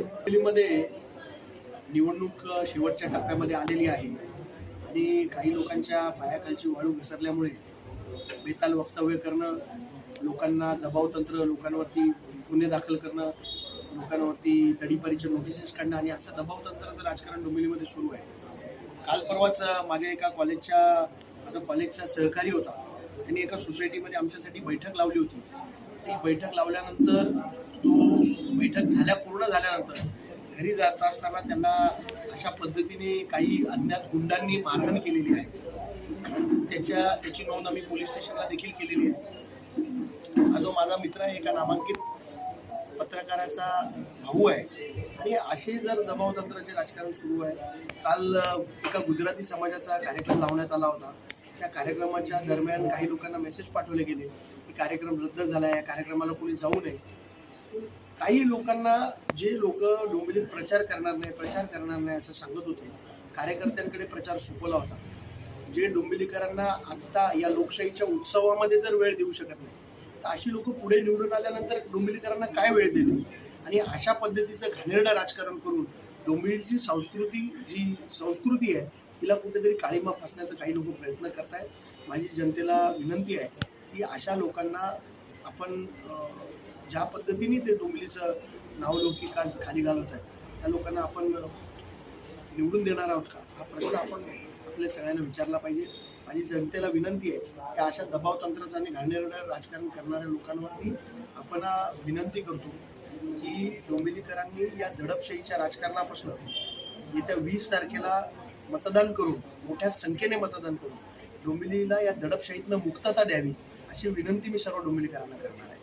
दिल्लीमध्ये निवडणूक शेवटच्या टप्प्यामध्ये आलेली आहे. आणि काही लोकांच्या पायाखालची वाळू घसरल्यामुळे बेताल वक्तव्य करणं लोकांना दबावतंत्र लोकांवरती गुन्हे दाखल करणं लोकांवरती तडीपारीच्या नोटिसेस काढणं आणि असं तर राजकारण डोंबिवलीमध्ये सुरू आहे. काल परवाच माझ्या एका कॉलेजच्या माझा कॉलेजचा सहकारी होता. त्यांनी एका सोसायटीमध्ये आमच्यासाठी बैठक लावली होती. आणि बैठक लावल्यानंतर तो बैठक झाल्या पूर्ण झाल्यानंतर घरी जात असताना त्यांना अशा पद्धतीने काही अज्ञात गुंडांनी मारहाण केलेली आहे. त्याच्या त्याची नोंद आम्ही पोलीस स्टेशनला देखील केलेली आहे. हा जो माझा मित्र आहे एका नामांकित पत्रकाराचा भाऊ आहे. आणि असे जर दबावतंत्राचे राजकारण सुरू आहे. काल एका गुजराती समाजाचा कार्यक्रम लावण्यात आला होता. त्या कार्यक्रमाच्या दरम्यान काही लोकांना मेसेज पाठवले गेले. की कार्यक्रम रद्द झाला या कार्यक्रमाला कोणी जाऊ नये. काही लोकांना जे लोक डोंबिवलीत प्रचार करणार नाही प्रचार करणार नाही असं सांगत होते कार्यकर्त्यांकडे प्रचार सोपवला होता. जे डोंबिवलीकरांना आत्ता या लोकशाहीच्या उत्सवामध्ये जर वेळ देऊ शकत नाही तर अशी लोक पुढे निवडून आल्यानंतर डोंबिवलीकरांना काय वेळ देते आणि अशा पद्धतीचं घाणेरडं राजकारण करून डोंबिवलीची संस्कृती जी संस्कृती आहे तिला कुठेतरी काळीमा फसण्याचा काही लोक प्रयत्न करतायत. माझी जनतेला विनंती आहे की अशा लोकांना आपण ज्या पद्धतीने ते डोंबिवलीचं नावलौकिक आज खाली घालवत आहेत त्या लोकांना आपण निवडून देणार आहोत का? हा प्रश्न आपण आपल्या सगळ्यांना विचारला पाहिजे. माझी जनतेला विनंती आहे की अशा दबाव तंत्राचा आणि घाणेरडं राजकारण करणाऱ्या लोकांवरती आपण विनंती करतो डोंबिवलीकरांनी या दडपशाहीच्या राजकारणापासून येत्या वीस तारखेला मतदान करून मोठ्या संख्येने मतदान करून डोंबिवलीला या दडपशाहीतनं मुक्तता द्यावी अशी विनंती मी सर्व डोंबिवलीकरांना करणार आहे.